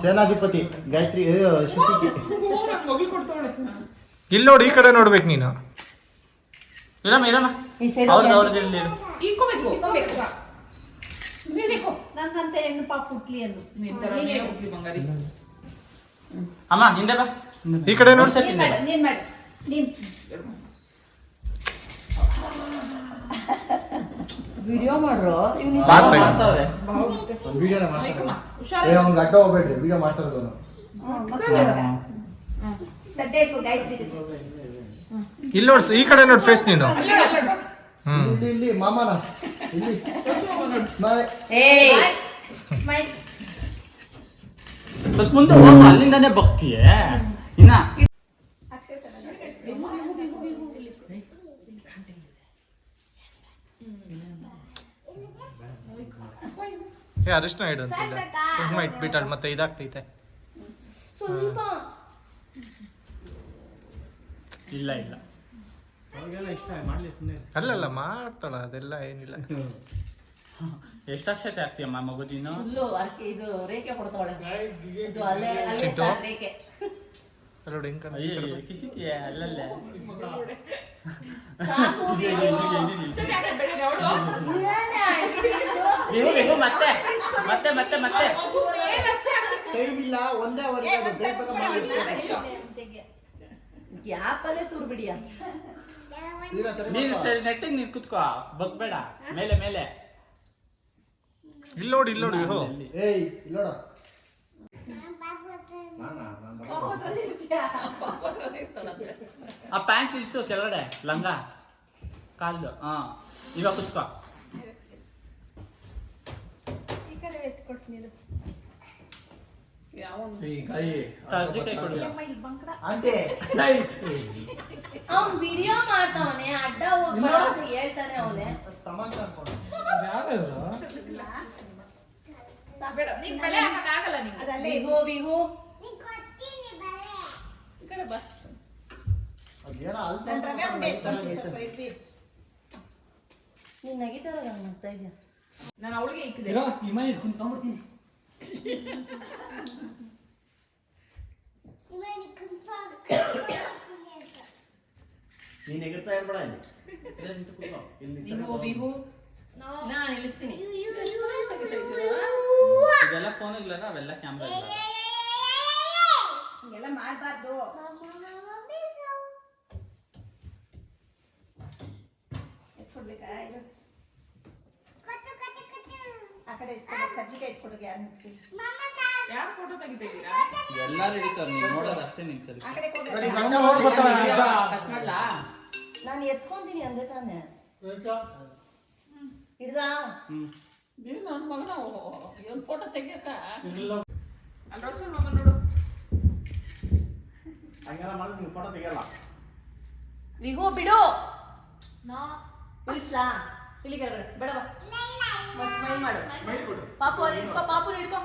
ಸೇನಾಧಿಪತಿ ಗಾಯತ್ರಿ ಶುತಿ ಇಲ್ಲಿ ನೋಡಿ ಈ ಕಡೆ ನೋಡ್ಬೇಕು ನೀನು. ಇರಮ್ಮ ಇರಮ್ಮ. ಈ ಸೈಡ್ ಅವ್ರದ್ದು ಅವ್ರದ್ದು ಇಲ್ಲಿ ಇಡು. ಇಕ್ಕೋಬೇಕು ಇಕ್ಕೋಬೇಕು ನೀನಿಕ್ಕೋ ನನ್ನಂತ ಹೆಣ್ಣು ಪಾಪ ಹುಟ್ಲಿ ಅಂದು. ನಿನ್ ಥರನೇ ಹುಟ್ಲಿ ಬಂಗಾರಿ. ಅಮ್ಮ ಹಿಂದೆ ಬಾ. ಈ ಕಡೆ ನೋಡಿ. ನೀನ್ ಮಾಡು ನೀನ್ ಮಾಡು ನೀನ್. ವಿಡಿಯೋ ಮಾಡ್ರು. ಇವ್ನು ಮಾಡ್ತಾ ಇದ್ದೀನಿ. ಮಾಡ್ತಾವ್ರೆ ವಿಡಿಯೋನ ಇಕ್ಕಮ್ಮ ಏ ಹುಷಾರು ಅವ್ನಿಗೆ ಅಡ್ಡ ಹೋಗ್ಬೇಡ್ರಿ. ವಿಡಿಯೋ ಮಾಡ್ತಾ ಇರೋದು ಹ್ಮ್, ಮಗ್ಸಿ ಇವಾಗ ತಟ್ಟೆ ಇಟ್ಕೋ ಗಾಯತ್ರಿ ಜೊತೆ ಇಲ್ಲಿ ನೋಡ್ಸ್ ಈ ಕಡೆ ನೋಡ್ ಫೇಸ್ ನೀನು. ಹ್ಮ್. ಇಲ್ಲಿ ಇಲ್ಲಿ ಮಾಮನ. ಇಲ್ಲಿ. ಸ್ಮೈ- ಏಯ್. ಸ್ಮೈಲ್ ಸ್ವಲ್ಪ ಮುಂದೆ ಹೋಗು ಅಲ್ಲಿಂದಾನೇ ಬಗ್ತೀಯೇ ಇನ್ನ. ಏ ಅರಿಶಿನ ಇಡು ಅಂತಿಲ್ಲ ಕುಂಕುಮ ಇಟ್ಬಿಟ್ಟಾಳ ಮತ್ತೆ ಇದಾಗ್ತೈತೆ. ಸ್ವಲ್ಪ. ಇಲ್ಲ ಇಲ್ಲ. ಇಷ್ಟ ಅಲ್ಲಲ್ಲ ಮಾಡ್ತಾಳ ಅದೆಲ್ಲ ಏನಿಲ್ಲ. ಎಷ್ಟು ಅಕ್ಷತೆ ಆಗ್ತೀಯಮ್ಮ ಮಗುದಿನ ನೀನು? ಫುಲ್ಲು ಅರ್ಕೆ ಇದು ರೇಖೆ ಕೊಡ್ತಾವಳೆ. ಇದು ಅಲ್ಲೇ ಅಲ್ಲೇ ಚಿಂಟು? ಸಾಕ್ ರೇಖೆ. ಅಲ್ಲೋಡಿ ಹೆಂಗ್ ಕಾಣ್ತಿದೆ ಈ ಅಯ್ಯೋ ಕಡೆ. ಕಿಸಿತೀಯ ಅಲ್ಲಲ್ಲೇ? ಸಾಕು. ಏನೇ? ನೀವು ನೀವು ಮತ್ತೆ. ಮತ್ತೆ ಮತ್ತೆ ಮತ್ತೆ. ಟೈಮ್ ಇಲ್ಲ ಒಂದೇ ಅವರಿಗೆ ಅದು ಬೇಗ ಗ್ಯಾಪಲ್ಲೇ ತುರ್ಬಿಡಿಯ ಸೀರಾ ಸರಿ ನೀನು ಮಾಡ್ಕೊ. ಸರಿ ನೆಟ್ಟಿಗೆ ನೀನು ಕುತ್ಕೋ. ಬಗ್ಬೇಡ. ಮೇಲೆ ಮೇಲೆ. ಇಲ್ಲೋಡಿ ಇಲ್ಲೋಡಿ ಹೋ ಅಲ್ಲಿ. ಏಯ್ ಇಲ್ಲೋಡ. ಆ ಪ್ಯಾಂಟ್ ಇಳಿಸು ಕೆಳಗಡೆ ಲಂಗ. ಕಾಲ್ದು. ಹಾ ಇವಾಗ ಕುತ್ಕೋ. ಈ ಕಡೆ ಎತ್ಕೊಡ್ತೀನಿ ಇರು. ಕರ್ಜಿಕಾಯಿ ಕೊಡು ಅಮ್ಮ ಇಲ್ಲಿ ಬಂಕ್ರ ಅಂತೆ ಅವ್ನ್ ವಿಡಿಯೋ ಮಾಡ್ತಾವನೆ ಅಡ್ಡ ಹೇಳ್ತಾನೆ ಅವನೆ. ತಮಾಷೆ ಅನ್ಕೊಂಡು? ಬೇಡ ನೀನ್ ಬೆಳೆ ಹಾಕಕ್ಕಾಗಲ್ಲ ನಿಂಗೆ. ಅದಲ್ಲೇ ವಿಹು ವಿಹು. ಈ ಕಡೆ ಬಾ. ಅದೇನೋ ಅಲ್ಪ ನನ್ ರವೆ ಉಂಡೆ ನಗ್ತಾನೆ ಬಂತು ಸ್ವಲ್ಪ ಐತೆ. ಇರ್ಲಿ. ನೀನ್ ನಗಿತಾರ ಮಾಡ್ತಾ ಇದ್ಯಾ? ನಾನು ಅವಳಿಗೆ ಇಕ್ಕಿದೆ. ಇರೋ, ಈ ಮನೆ ಕುಂತ್ಕೊಂಡ್ಬಿಡ್ತೀನಿ. ನೀನ್ ಎಗರ್ತಾ ಇರ್ಬೇಡ ನಾನ್ ಇಳಿಸ್ತೀನಿ ಇದೆಲ್ಲ ಫೋನ್ ಇಲ್ಲ ಅವೆಲ್ಲ ಕ್ಯಾಮ್ರಾ ಇಲ್ಲ ಹಿಂಗೆಲ್ಲ ಮಾಡಬಾರ್ದು. ಆ ಕಡೆ ಎತ್ಕೊಡೋಕೆ ಯಾರು ಮುಗಿಸಿ ಯಾರು ಫೋಟೋ ಹಿಡಿತಾರೆ ನೀನು ನೋಡೋದು ಅಷ್ಟೇ ನಿನ್ ಸರಿ. ಆ ಕಡೆ ಹೋಗಿ ನೋಡಿ, ನಮ್ಮ ಗಂಡ ನೋಡ್ ಬರ್ತಾಳ ನೋಡಿ, ಅಂತ. ಕಟ್ ಮಾಡ್ಲಾ ನಾನು ಎತ್ಕೊಂತೀನಿ ಅಂದೆ ತಾನೆ. ಹಿಡ್ದ? ನನ್ನ ಮಗನ ಫೋಟೋ ತೆಗಿಯಕ್ಕ? ಅಲ್ಲಿ ನೋಡು. ಹಂಗೆಲ್ಲ ಮಾಡಿದ್ರೆ ನೀವು ಫೋಟೋ ತೆಗಿಯಲ್ಲ. ವಿಹು ಬಿಡು. ಇಳಿಸ್ಲಾ ಇಲ್ಲಿ ಕೆಳಗಡೆ ಬೇಡ ಮಾಡು. ಸ್ಮೈಲ್ ಮಾಡು ಪಾಪು ಅಲ್ಲಿ ಹಿಡ್ಕೋ ಪಾಪು ಇಟ್ಕೋ.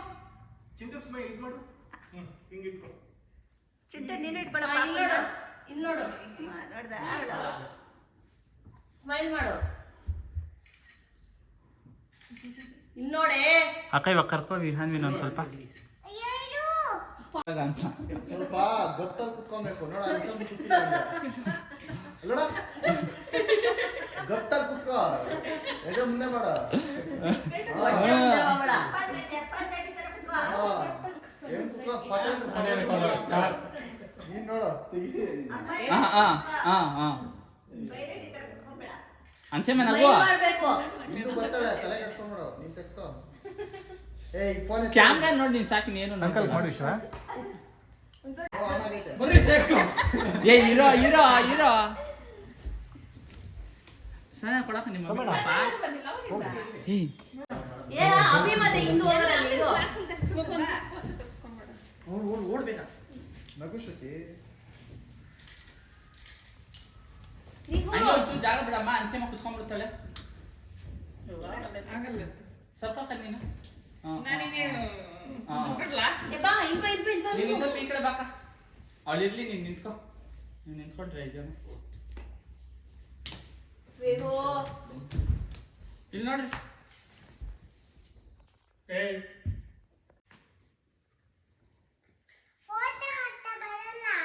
ಚಿಂತೆ ನೀನು ಇಟ್ಬೇಡ ಹಾ, ಇಲ್ಲಿ ನೋಡು. ಇಲ್ಲಿ ನೋಡು. ನೋಡ್ದ ಸ್ಮೈಲ್ ಮಾಡು. ಇಲ್ಲಿ ನೋಡೆ. ಅಕ್ಕ ಇವಾಗ ಕರ್ಕೋ ವಿಹಾನ್ವಿನ ಒಂದ್ ಸ್ವಲ್ಪ. ಸ್ವಲ್ಪ ಗೊತ್ತಲ್ಲಿ ಕುತ್ಕೊಬೇಕು ನೋಡ ಗೊತ್ತಲ್ಲಿ ಕುತ್ಕೋ. ಎದೆ ಮುಂದೆ ಮಾಡ. ಏನ್ ಕುತ್ಕೋ. ನೀನ್ ನೋಡು. ತೆಗಿ ಹಾ ಹಾ ಹಾ ಹಾ. ಅಂಚೆ ಮೇ ನಗು ಇಂದು ಬರ್ತಾಳೆ ತಲೆ ಕಟ್ಸ್ಕೊಂಡ್ಬಿಡು ನೀನ್ ತೆಗ್ಸ್ಕೋ. ಏಯ್ ಫೋನ್ ಕ್ಯಾಮ್ರಾ ನೋಡಿ ನೀನ್ ಸಾಕು ನೀನು ಅಂಕಲ್ ಮಾಡಿ ವಿಶ್ವ. ಆನ್ ಬರ್ರಿ ಸೇರ್ಕೊ. ಏ ಇರೋ ಇರೋ ಇರೋ ಸಣ್ಣ ಕೊಡಕ ನಿಮ್ಮ ಮಮ್ಮಿ ಪಾಪ ಬಂದಿಲ್ಲ ಅವಾಗಿಂದ ಏಯ್ ಏ ಅಭಿ ಮತ್ತೆ ಹಿಂದೂ ಹೋಗೋಣ ಓಡ್ಬೇಕ. ಜಾಗ ಬಿಡಮ್ಮ ಕುತ್ಕೊಂಡ್ಬಿಡ್ತಾಳೆ ಸ್ವಲ್ಪ ನೀನು. ಸ್ವಲ್ಪ ಈ ಕಡೆ ಬಾಕ. ಅವಳಿರ್ಲಿ ನೀನ್ ನಿಂತ್ಕೋ. ನೀನ್ ನಿಂತ್ಕೊಂಡ್ರೆ ಐದು ಜನ ವಿಹು ಇಲ್ಲಿ ನೋಡ್ರಿ ಏಯ್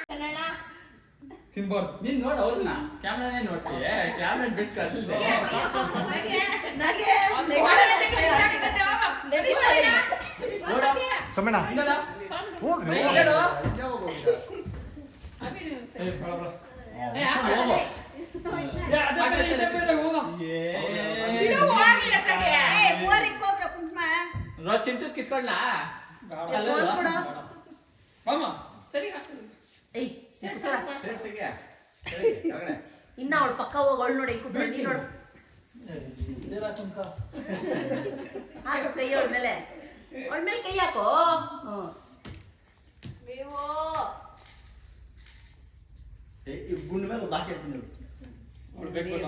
ಕನ್ನಡ ತಿನ್ಬಾರ್ದು ನೀನ್ ನೋಡ್ ಅವ್ರನ್ನ ಕ್ಯಾಮ್ರಾನೇ ನೋಡ್ತೀಯ ಕ್ಯಾಮ್ರಾ ಬಿಟ್ಟು ಕರ್ಲಿಲ್ಲ ನಗೆ ನೋಡ ಸೋಮಣ್ಣ ಹಿಂಗದ ಹೋಗ್ರಿ ಚಿಂಟದ್ ಕಿತ್ಕೊಳ್ಳಾ ಇನ್ನ ಅವಳು ಪಕ್ಕ ಹೋಗಿ ಅವಳು ನೋಡಿ ಕುತ್ಕೊಂಡು ನೋಡು. ಹಾಕು ಕೈ ಅವಳ ಮೇಲೆ. ಅವಳ ಮೇಲೆ ಕೈ ಹಾಕೋ. ಗುಂಡ್ ಮೇಲೆ ಬಾಕಿ ನಮ್ಮ.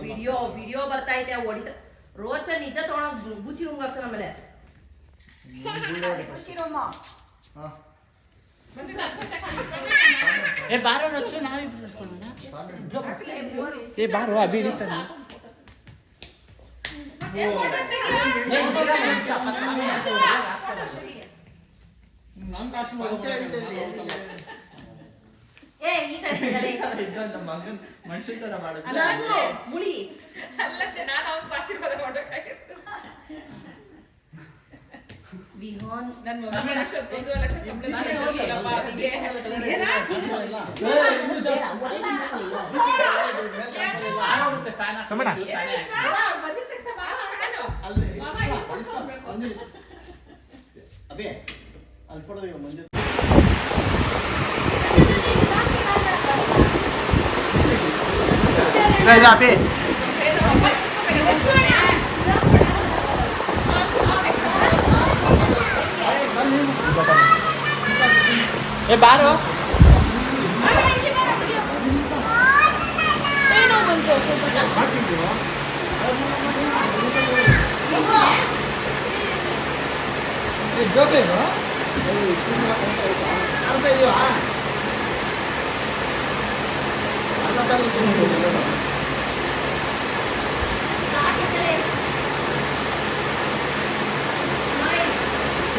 ವಿಡಿಯೋ ವಿಡಿಯೋ ಬರ್ತಾ ಐತೆ ಹೊಡಿತ ರೋಚ ನಿಜ ತಗೊಂಡ್ ಬುಚಿ ರುಂಗ್ ಹಾಕ್ತಾನ ಆಮೇಲೆ ಗುಂಡ್ ಒಳಗೆ. ಹಾ ಏ ಬಾರೋ ರಚ್ಚು ನಾವಿಬ್ರು ಬಿಡಿಸ್ಕೊಳ್ಳೋಣ ಏ ಬಾರೋ ಅಭಿ ಹಿಡಿತಾನೆ ಮನುಷ್ಯನ ತರ ಮಾಡೋದು ಮುಳಿ. ಅಲ್ಲದೆ ನಾನು ಅವ್ನ ಆಶೀರ್ವಾದ ಮಾಡೋಕ್ಕಾಗಿತ್ತು ನನ್ನ ಮಗನ ಲಕ್ಷ ಒಂದು ಲಕ್ಷ ಸಂಬಳ ನಾನೇ ಹೋಗ್ಲಿಲ್ಲಪ್ಪ ಅವನಿಗೆ. ಏನಾ? ಆಗೋಗುತ್ತೆ ಫ್ಯಾನ್ ಸಮಣ. ಅಲ್ಲ, ಅವ್ನು ಬಂದಿದ್ ತಕ್ಷಣ ಬಾ, ನಾನು. ಮಾಮ, ಇಲ್ಲಿ ಕೂತ್ಕೊಳ್ಬೇಕು. ಅದೇ ಅಲ್ಲಿ ಮಂಜು ಏನು, ಅಪ್ಪ ಕೂತ್ಕೊಳ್ಬೇಕು. ಏ ಬಾರೋ ಮಾಮ, ಇಲ್ಲಿ ಬಾರ, ಬಿಡಿ. ಜೋಕ್ಲೆ ಇದು ಕಾಣಿಸ್ತಾ ಇದೀವಾ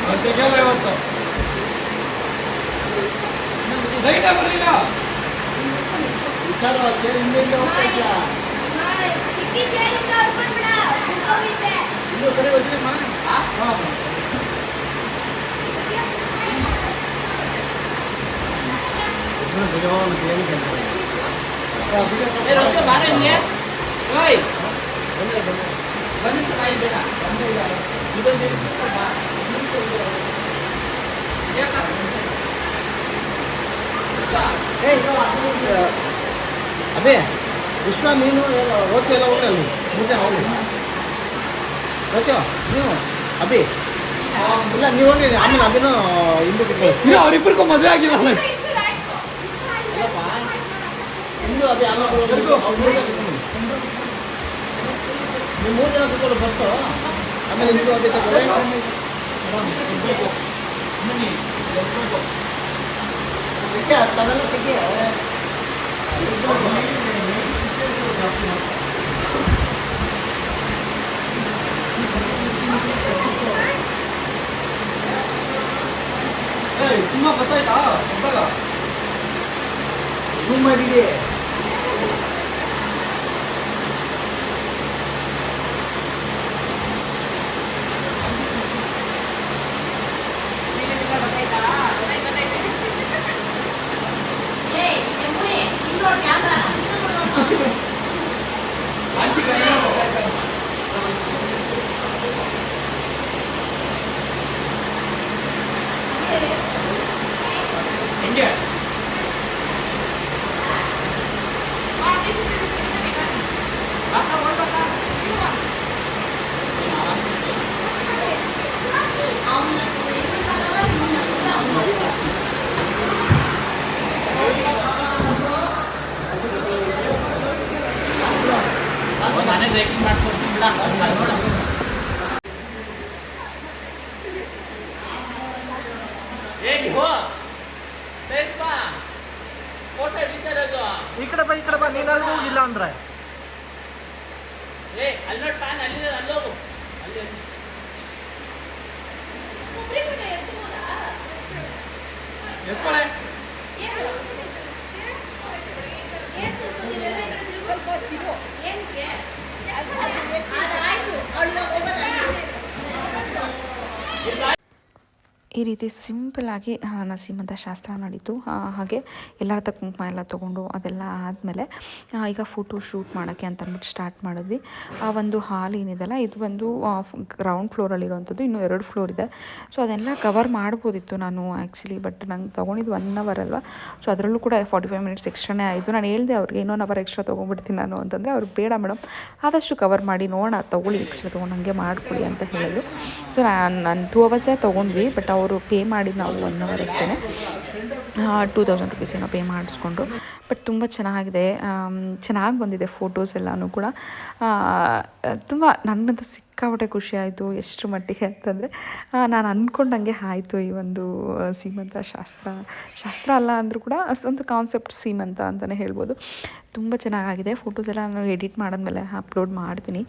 ಮತ್ತೆ ಕೇಳ ಇವತ್ತು ಲೈಟ್ ಬರಲಿಲ್ಲ ಹುಷಾರು ಚೇರ್ ಹಿಂದೆ ಹಿಂದೆ ಹೋಗ್ತಾ ಇದ್ಯಾ ಇನ್ನೂ ಸರಿ ಬರ್ತೀನಮ್ಮ ಹಾಂ ಏ ರಚ್ಚು ಬಾರೋ ಹಿಂಗೆ ಓಯ್ ಬಂದಿತ್ತು ಬಾಯಿ ಬೇಡ ಇದೊಂದು ಇಟ್ಬಿಟ್ಟು ಬಾ. ಯಾಕ? ಅದೇ ವಿಶ್ವ. ನೀನು ಓದ್ತಿ ಎಲ್ಲ ಹೋಗ್ರಿ ಅಲ್ಲಿ? ಮೂರು ಜನ ಹೋಗ್ರಿ ಓಕೆ ನೀವು ಅಭಿ. ಆ, ಇಲ್ಲ ನೀವು ಹೋಗಿ ಆಮೇಲೆ ಅಭಿನೂ ಹಿಂದೆ ಬಿಟ್ಟು ಇಲ್ಲ ಅವ್ರಿಬ್ಬರಿಗೂ ಮದುವೆ ಆಗಿಲ್ಲ ಹಿಂದೂ ಅಭಿ ಆಮೇಲೆ ಹೋಗ್ರಿ. ಅವ್ರು ಮೂರು ಜನ ಕೂತ್ಕೊಳ್ಳಿ. ನೀವು ಮೂರು ಜನ ಕೂತ್ಕೊಂಡು ಫಸ್ಟು ಆಮೇಲೆ ನಿಮಗೂ ಅಭಿ ತಗೊಳ್ಳಿ ತೆಗೆ, ಅದೆಲ್ಲ ತೆಗೆ. ಏಯ್ ಸಿನಿಮಾ ಗೊತ್ತಾಯ್ತಾ ಒಬ್ಬಗ ರೂಮ್ ಬ್ರೇಕಿಂಗ್ ಮಾಡ್ಕೊಡ್ತೀನಿ ಬಿಡ desse ಈ ಆಗಿ ನಸೀಮಂತ ಶಾಸ್ತ್ರ ನಡೀತು. ಹಾಗೆ ಎಲ್ಲರ ಹತ್ರ ಕುಂಕುಮ ಎಲ್ಲ ತೊಗೊಂಡು ಅದೆಲ್ಲ ಆದಮೇಲೆ ಈಗ ಫೋಟೋ ಶೂಟ್ ಮಾಡೋಕ್ಕೆ ಅಂತ ಅಂದ್ಬಿಟ್ಟು ಸ್ಟಾರ್ಟ್ ಮಾಡಿದ್ವಿ. ಆ, ಒಂದು ಹಾಲ್ ಏನಿದೆಲ್ಲ, ಇದು ಬಂದು ಗ್ರೌಂಡ್ ಫ್ಲೋರಲ್ಲಿರುವಂಥದ್ದು ಇನ್ನೂ ಎರಡು ಫ್ಲೋರ್ ಇದೆ. ಸೊ ಅದೆಲ್ಲ ಕವರ್ ಮಾಡ್ಬೋದಿತ್ತು ನಾನು ಆ್ಯಕ್ಚುಲಿ ಬಟ್ ನಂಗೆ ತೊಗೊಂಡಿದ್ದು ಒನ್ ಅವರ್ ಅಲ್ವಾ? ಸೊ ಅದರಲ್ಲೂ ಕೂಡ ಫಾರ್ಟಿ ಫೈವ್ ಮಿನಿಟ್ಸ್ ಎಕ್ಸ್ಟ್ರಾನೇ ಆಯಿತು. ನಾನು ಹೇಳಿದೆ ಅವ್ರಿಗೆ, ಇನ್ನೊಂದು ಅವರ್ ಎಕ್ಸ್ಟ್ರಾ ತೊಗೊಂಡ್ಬಿಡ್ತೀನಿ ನಾನು ಅಂತಂದರೆ, ಅವ್ರು ಬೇಡ ಮೇಡಮ್, ಆದಷ್ಟು ಕವರ್ ಮಾಡಿ ನೋಡೋಣ, ತೊಗೊಳ್ಳಿ ಎಕ್ಸ್ಟ್ರಾ ತೊಗೊಂಡು, ಹಂಗೆ ಮಾಡಿಕೊಡಿ ಅಂತ ಹೇಳಿದ್ರು. ಸೊ ನಾನು ನಾನು ಟೂ ಅವರ್ಸೇ ತೊಗೊಂಡ್ವಿ ಬಟ್ ಅವರು ಪೇ ಮಾಡಿದ್ದು ನಾವು ಒನ್ ಅವರ್ ಅಷ್ಟೇ ಟೂ ತೌಸಂಡ್ ರುಪೀಸ್ ಏನೋ ಪೇ ಮಾಡಿಸ್ಕೊಂಡು. ಬಟ್ ತುಂಬ ಚೆನ್ನಾಗಿದೆ. ಚೆನ್ನಾಗಿ ಬಂದಿದೆ ಫೋಟೋಸ್ ಎಲ್ಲನೂ ಕೂಡ. ತುಂಬ ನನಗಂತೂ ಸಿಕ್ಕಾಪಟ್ಟೆ ಖುಷಿ ಆಯಿತು ಎಷ್ಟು ಮಟ್ಟಿಗೆ ಅಂತಂದರೆ ನಾನು ಅಂದ್ಕೊಂಡಂಗೆ ಆಯಿತು ಈ ಒಂದು ಸೀಮಂತ ಶಾಸ್ತ್ರ. ಶಾಸ್ತ್ರ ಅಲ್ಲ ಅಂದರೂ ಕೂಡ ಅಷ್ಟೊಂದು ಕಾನ್ಸೆಪ್ಟ್ ಸೀಮಂತ ಅಂತಲೇ ಹೇಳ್ಬೋದು. ತುಂಬ ಚೆನ್ನಾಗಿದೆ ಫೋಟೋಸ್ ಎಲ್ಲ ನಾನು ಎಡಿಟ್ ಮಾಡಿದ್ಮೇಲೆ ಅಪ್ಲೋಡ್ ಮಾಡ್ತೀನಿ.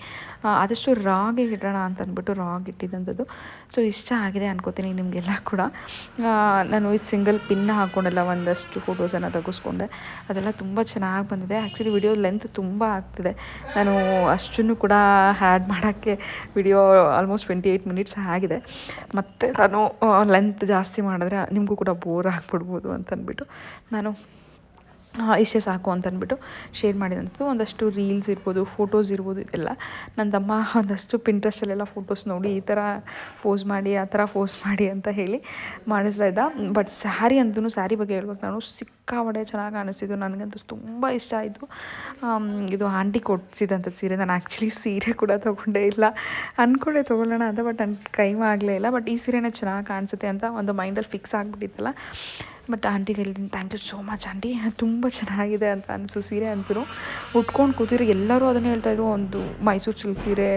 ಆದಷ್ಟು ರಾಗೆ ಇಡೋಣ ಅಂತ ಅಂದ್ಬಿಟ್ಟು ರಾಗ್ ಇಟ್ಟಿದ್ದಂಥದ್ದು ಸೊ ಇಷ್ಟ ಆಗಿದೆ ಅನ್ಕೋತೀನಿ ನಿಮಗೆಲ್ಲ ಕೂಡ. ನಾನು ಈ ಸಿಂಗಲ್ ಪಿನ್ ಹಾಕ್ಕೊಂಡೆಲ್ಲ ಒಂದಷ್ಟು ಫೋಟೋಸನ್ನು ತೆಗೆಸ್ಕೊಂಡೆ. ಅದೆಲ್ಲ ತುಂಬ ಚೆನ್ನಾಗಿ ಬಂದಿದೆ. ಆ್ಯಕ್ಚುಲಿ ವಿಡಿಯೋ ಲೆಂತ್ ತುಂಬ ಆಗ್ತಿದೆ. ನಾನು ಅಷ್ಟನ್ನು ಕೂಡ ಹ್ಯಾಡ್ ಮಾಡೋಕ್ಕೆ video almost twenty eight minutes ಆಗಿದೆ. ಮತ್ತು ನಾನು ಲೆಂತ್ ಜಾಸ್ತಿ ಮಾಡಿದ್ರೆ ನಿಮಗೂ ಕೂಡ ಬೋರ್ ಆಗಿಬಿಡ್ಬೋದು ಅಂತ ಅಂದ್ಬಿಟ್ಟು ನಾನು ಇಷ್ಟೇ ಸಾಕು ಅಂತ ಅಂದ್ಬಿಟ್ಟು ಶೇರ್ ಮಾಡಿದಂಥದ್ದು. ಒಂದಷ್ಟು ರೀಲ್ಸ್ ಇರ್ಬೋದು ಫೋಟೋಸ್ ಇರ್ಬೋದು, ಇದೆಲ್ಲ. ನನ್ನ ತಮ್ಮ ಒಂದಷ್ಟು ಪಿಂಟ್ರೆಸ್ಟಲ್ಲೆಲ್ಲ ಫೋಟೋಸ್ ನೋಡಿ ಈ ಥರ ಫೋಸ್ ಮಾಡಿ, ಆ ಥರ ಫೋಸ್ ಮಾಡಿ ಅಂತ ಹೇಳಿ ಮಾಡಿಸ್ತಾ ಇದ್ದ. ಬಟ್ ಸ್ಯಾರಿ ಅಂತೂ ಸ್ಯಾರಿ ಬಗ್ಗೆ ಹೇಳ್ಬೇಕು ನಾನು, ಸಿಕ್ಕಾಪಟ್ಟೆ ಚೆನ್ನಾಗಿ ಕಾಣಿಸ್ತಿದ್ದು ನನಗಂತೂ ತುಂಬ ಇಷ್ಟ ಆಯಿತು. ಇದು ಆಂಟಿ ಕೊಡಿಸಿದಂಥ ಸೀರೆ. ನಾನು ಆ್ಯಕ್ಚುಲಿ ಸೀರೆ ಕೂಡ ತೊಗೊಂಡೇ ಇಲ್ಲ. ಅಂದ್ಕೊಂಡೆ ತೊಗೊಳ್ಳೋಣ ಅಂತ ಬಟ್ ನನ್ನ ಟೈಮ್ ಆಗಲೇ ಇಲ್ಲ. ಬಟ್ ಈ ಸೀರೆನ ಚೆನ್ನಾಗಿ ಕಾಣಿಸುತ್ತೆ ಅಂತ ಒಂದು ಮೈಂಡಲ್ಲಿ ಫಿಕ್ಸ್ ಆಗಿಬಿಟ್ಟಿತ್ತಲ್ಲ. ಬಟ್ ಆಂಟಿಗೆ ಹೇಳಿದ್ದೀನಿ thank you so much aunty. ತುಂಬ ಚೆನ್ನಾಗಿದೆ ಅಂತ ಅನಿಸು ಸೀರೆ ಅಂತೂ ಉಟ್ಕೊಂಡು ಕೂತಿರೋ ಎಲ್ಲರೂ ಅದನ್ನೇ ಹೇಳ್ತಾಯಿದ್ರು ಒಂದು ಮೈಸೂರು ಸಿಲ್ಕ್ ಸೀರೆ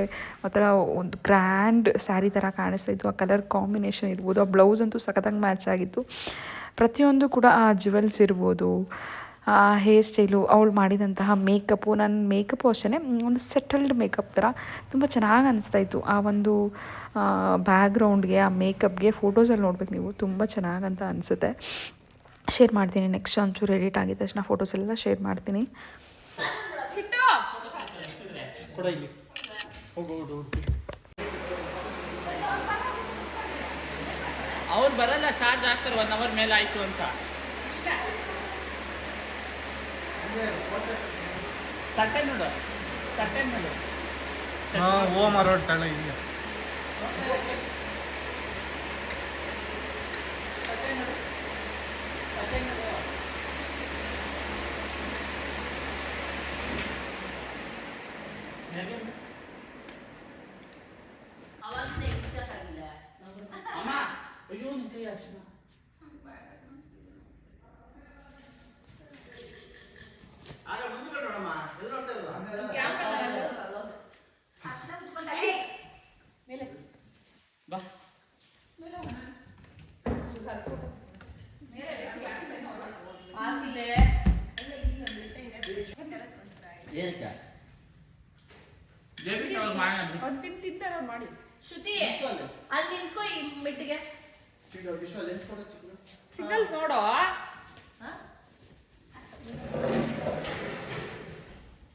ಆ ಥರ ಒಂದು ಗ್ರ್ಯಾಂಡ್ ಸ್ಯಾರಿ ಥರ ಕಾಣಿಸ್ತಾ ಇತ್ತು. ಆ ಕಲರ್ ಕಾಂಬಿನೇಷನ್ ಇರ್ಬೋದು, ಆ ಬ್ಲೌಸ್ ಅಂತೂ ಸಖತ್ತಾಗಿ ಮ್ಯಾಚ್ ಆಗಿತ್ತು. ಪ್ರತಿಯೊಂದು ಕೂಡ ಆ ಜ್ಯುವೆಲ್ಸ್ ಇರ್ಬೋದು, ಆ ಹೇರ್ ಸ್ಟೈಲು ಅವಳು ಮಾಡಿದಂತಹ ಮೇಕಪ್ಪು ನನ್ನ ಮೇಕಪ್ಪು ಅಷ್ಟೇ ಒಂದು ಸೆಟಲ್ಡ್ ಮೇಕಪ್ ಥರ ತುಂಬ ಚೆನ್ನಾಗಿ ಅನಿಸ್ತಾ ಇತ್ತು. ಆ ಒಂದು ಬ್ಯಾಗ್ರೌಂಡ್ಗೆ ಆ ಮೇಕಪ್ಗೆ ಫೋಟೋಸಲ್ಲಿ ನೋಡ್ಬೇಕು ನೀವು, ತುಂಬ ಚೆನ್ನಾಗಿ ಅಂತ ಅನಿಸುತ್ತೆ. ಶೇರ್ ಮಾಡ್ತೀನಿ. ನೆಕ್ಸ್ಟ್ ಒಂಚೂರು ಎಡಿಟ್ ಆಗಿದ ತಕ್ಷಣ ಫೋಟೋಸ್ ಎಲ್ಲ ಶೇರ್ ಮಾಡ್ತೀನಿ. ಅವ್ರು ಬರಲ್ಲ ಚಾರ್ಜ್ ಆಗ್ತಾರೆ ಒನ್ ಅವರ್ ಮೇಲೆ ಆಯ್ತು ಅಂತ. ತಟ್ಟೆ ನೋಡು ತಟ್ಟೆ ನೋಡು. ಹಾಂ ಓ ತಳ ಇಲ್ಲಿ ತಟ್ಟೆ ಅಯ್ಯೋ ನಿನ್ ಕೈ ಅರ್ಶಿನ. ಆಗ ಮುಂದ್ಗಡೆ ನೋಡಮ್ಮ ಎಲ್ಲಿ ನೋಡ್ತಾ ಇರೋದು? ಬಾ ಏನಕ್ಕೆ ಮಾಡಿ ಅವ್ರು ಮಾಡೋಣ ಶ್ರುತಿ ಅಲ್ಲಿ. ನಿಂತ್ಕೋ ಈ ಮೆಟ್ಟಿಗೆ. ಚಿಕ್ಕ ವಿಶ್ವ ಲೆನ್ಸ್ ಕೊಡು ಚಿಕ್ಕ. ಸಿಗ್ನಲ್ಸ್ ನೋಡು?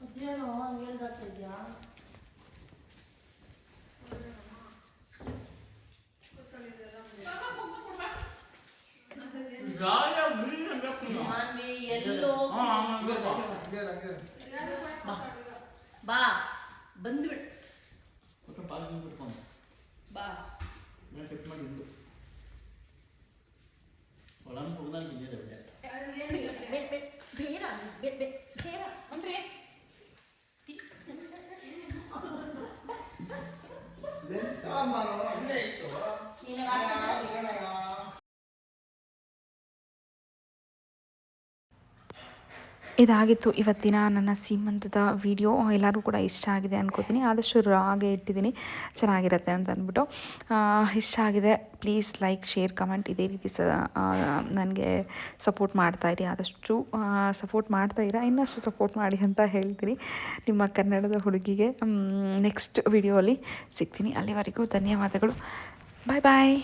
ಅದೇನೋ ಹಂಗೆ ಹೇಳ್ದಾಗ್ತಾ ಇದೆಯಾ? ಗಾಳಿಯಾಗಿ ಬೀಳ್ ಅನ್ಬೇಕು ನೀನು. ಮಾನ್ವಿ ಎಲ್ಲೋ ಹಾ, ಹಂಗೆ ಬಾ. ಬಾ ಬಂದ್ಬಿಡ್ ಒಟ್ಟು ಪಾಲ್ಗೆ ಬಿಟ್ಕೊಂಡು. ಬಾ ಮೇಲೆ ಕಟ್ ಮಾಡಿ ಇಡು. ಒಳಗೆ ಹೋಗ್ದಂಗೆ ಇದ್ದಿದೆ ಒಳ್ಳೆ. ಬೇಡ ಬೇಡ ಬೇಡ ಅಂದ್ರೆ ಲೆನ್ಸ್ ತಗೊಂಬಾರೋ. ಇದಾಗಿತ್ತು. ಇವತ್ತಿನ ನನ್ನ ಸೀಮಂತದ ವಿಡಿಯೋ ಎಲ್ಲರಿಗೂ ಕೂಡ ಇಷ್ಟ ಆಗಿದೆ ಅನ್ಕೋತೀನಿ. ಆದಷ್ಟು ರಾಗೆ ಇಟ್ಟಿದ್ದೀನಿ. ಚೆನ್ನಾಗಿರುತ್ತೆ ಅಂತ ಅಂದ್ಬಿಟ್ಟು. ಇಷ್ಟ ಆಗಿದೆ. ಪ್ಲೀಸ್ ಲೈಕ್ ಶೇರ್ ಕಮೆಂಟ್ ಇದೇ ರೀತಿ ಸ ನನಗೆ ಸಪೋರ್ಟ್ ಮಾಡ್ತಾಯಿರಿ ಆದಷ್ಟು ಸಪೋರ್ಟ್ ಮಾಡ್ತಾಯಿರ ಇನ್ನಷ್ಟು ಸಪೋರ್ಟ್ ಮಾಡಿ ಅಂತ ಹೇಳ್ತೀನಿ. ನಿಮ್ಮ ಕನ್ನಡದ ಹುಡುಗಿಗೆ ನೆಕ್ಸ್ಟ್ ವಿಡಿಯೋ ಅಲ್ಲಿ ಸಿಗ್ತೀನಿ. ಅಲ್ಲಿವರೆಗೂ ಧನ್ಯವಾದಗಳು. ಬಾಯ್ ಬಾಯ್